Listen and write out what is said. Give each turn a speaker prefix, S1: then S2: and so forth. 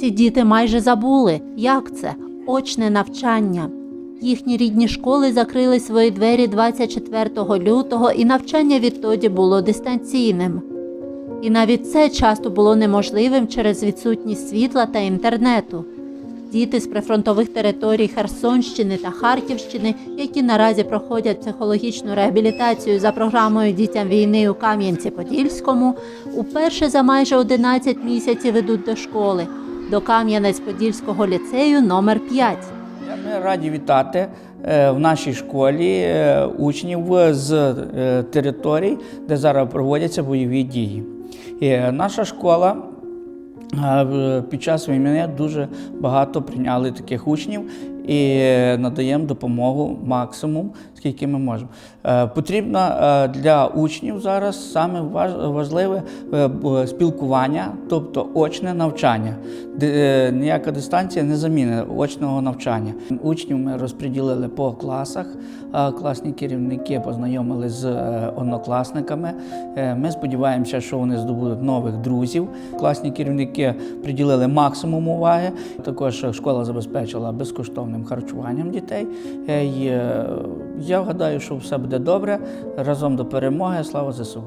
S1: Ці діти майже забули, як це очне навчання. Їхні рідні школи закрили свої двері 24 лютого, і навчання відтоді було дистанційним. І навіть це часто було неможливим через відсутність світла та інтернету. Діти з прифронтових територій Херсонщини та Харківщини, які наразі проходять психологічну реабілітацію за програмою дітям війни у Кам'янці-Подільському, уперше за майже 11 місяців ідуть до школи, до Кам'янець-Подільського ліцею номер 5
S2: Ми раді вітати е, в нашій школі е, учнів з е, територій, де зараз проводяться бойові дії. І наша школа під час війни дуже багато прийняли таких учнів і е, надаємо допомогу максимум, скільки ми можемо. Е, Потрібно е, для учнів зараз саме важ- важливе спілкування, тобто очне навчання. Ніяка дистанція не замінить очного навчання. Учнів ми розподілили по класах. Класні керівники познайомили з однокласниками. Ми сподіваємося, що вони здобудуть нових друзів. Класні керівники приділили максимум уваги. Також школа забезпечила безкоштовним харчуванням дітей. Е, е, Я гадаю, що все буде добре. Разом до перемоги. Слава ЗСУ!